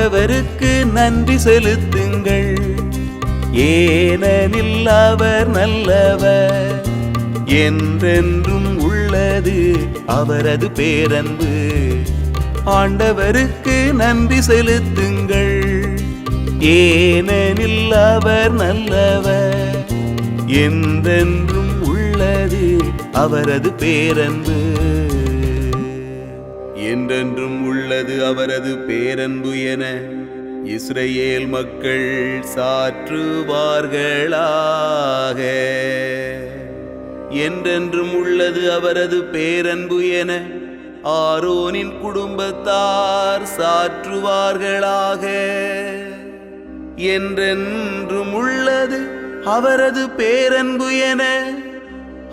ஆண்டவருக்கு நன்றி செலுத்துங்கள். ஏனெனில் அவர் நல்லவர். என்றென்றும் உள்ளது அவரது பேரன்பு. ஆண்டவருக்கு நன்றி செலுத்துங்கள். ஏனெனில் அவர் நல்லவர். என்றென்றும் உள்ளது அவரது பேரன்பு. என்றென்றும் உள்ளது அவரது பேரன்பு என இஸ்ரேல் மக்கள் சாற்றுவார்களாக. என்றென்றும் உள்ளது அவரது பேரன்பு என ஆரோனின் குடும்பத்தார் சாற்றுவார்களாக. என்றென்றும் உள்ளது அவரது பேரன்பு என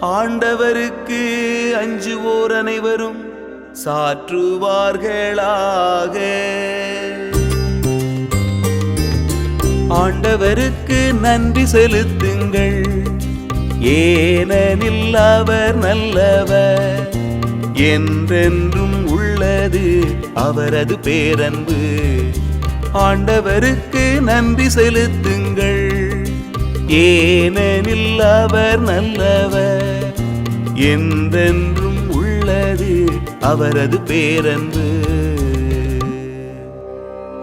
ஆண்டவருக்கு அஞ்சுவோர் அனைவரும் சாற்றுவார்களாக. ஆண்டவருக்கு நன்றி செலுத்துங்கள். ஏனெனில் அவர் நல்லவர். என்றென்றும் உள்ளது அவரது பேரன்பு. ஆண்டவருக்கு நன்றி செலுத்துங்கள். ஏனெனில் அவர் நல்லவர். என்றென்றும் உள்ளது அவரது பேரன்பு.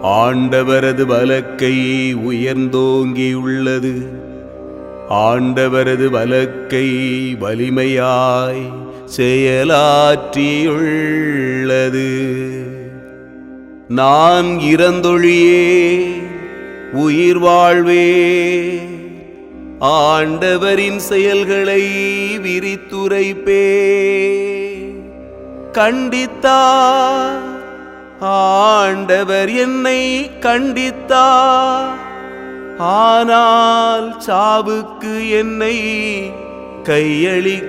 ஆண்டவரது வலக்கை உயர்ந்தோங்கியுள்ளது. ஆண்டவரது வலக்கை வலிமையாய் செயலாற்றியுள்ளது. நான் இறந்தொழியே உயிர் வாழ்வே. ஆண்டவரின் செயல்களை விரித்துரைப்பே. கண்டித்தா ஆண்டவர் என்னை கண்டித்தா ஆனால் சாவுக்கு என்னை கையளிக்கவில்லை.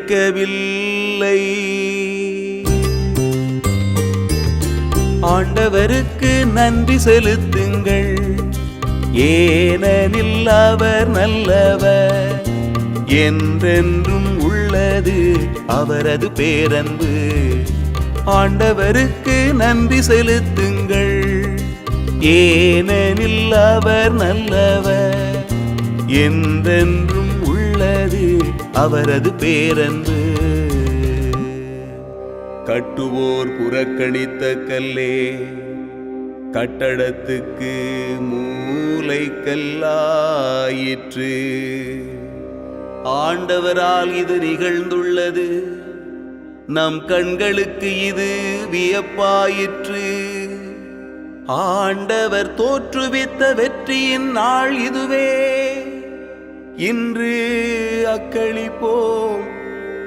ஆண்டவருக்கு நன்றி செலுத்துங்கள். ஏனெனில் அவர் நல்லவர். என்றென்றும் உள்ளது அவரது பேரன்பு. ஆண்டவருக்கு நன்றி செலுத்துங்கள். ஏனெனில் அவர் நல்லவர். என்றென்றும் உள்ளது அவரது பேரன்பு. கட்டுவோர் புறக்கணித்த கல்லே கட்டடத்துக்கு மூலை கல்லாயிற்று ஆண்டவரால் இது நிகழ்ந்துள்ளது. நம் கண்களுக்கு இது வியப்பாயிற்று. ஆண்டவர் தோற்றுவித்த வெற்றியின் நாள் இதுவே. இன்று அக்களிப்போம்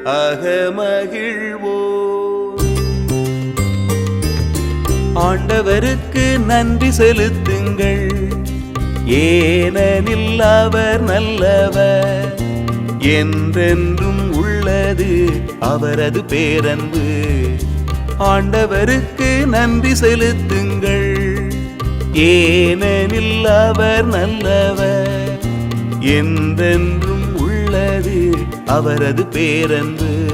அகமகிழ்வோ ஆண்டவருக்கு நன்றி செலுத்துங்கள். ஏனெனில் அவர் நல்லவர். என்றென்றும் உள்ளது அவரது பேரன்பு. ஆண்டவருக்கு நன்றி செலுத்துங்கள். ஏனெனில் அவர் நல்லவர். என்றென்றும் உள்ளது அவரது பேரன்பு.